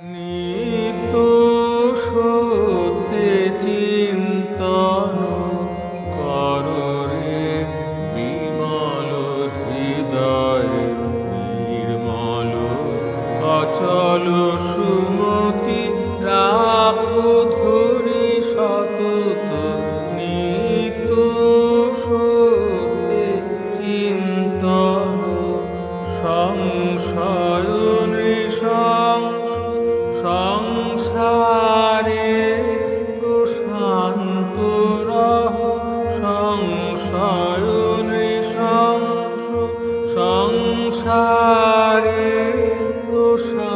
Ni Dios. Oh.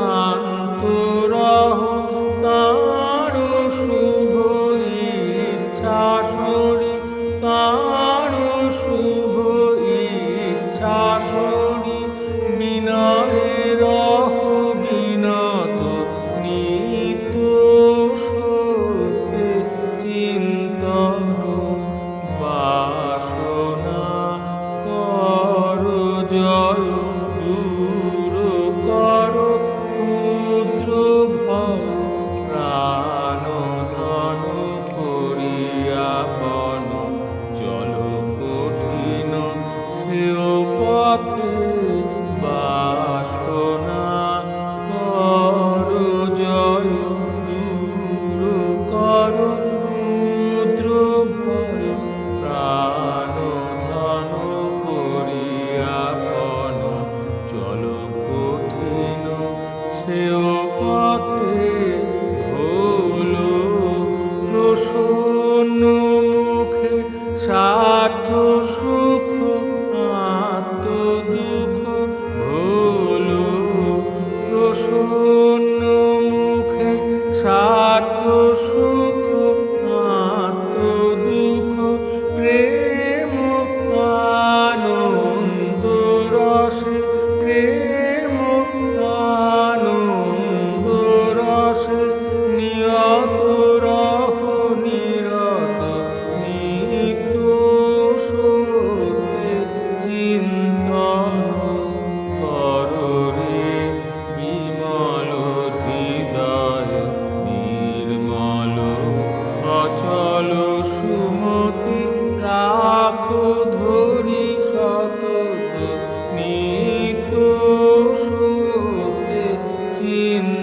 হলো প্রসন্ন মুখে স্বার্থ সুখ আত্ম দুঃখ হলো প্রসন্ন মুখে স্বার্থ অচল সুমতি রাখো ধরি সতত। নিত সুতে চিন্ত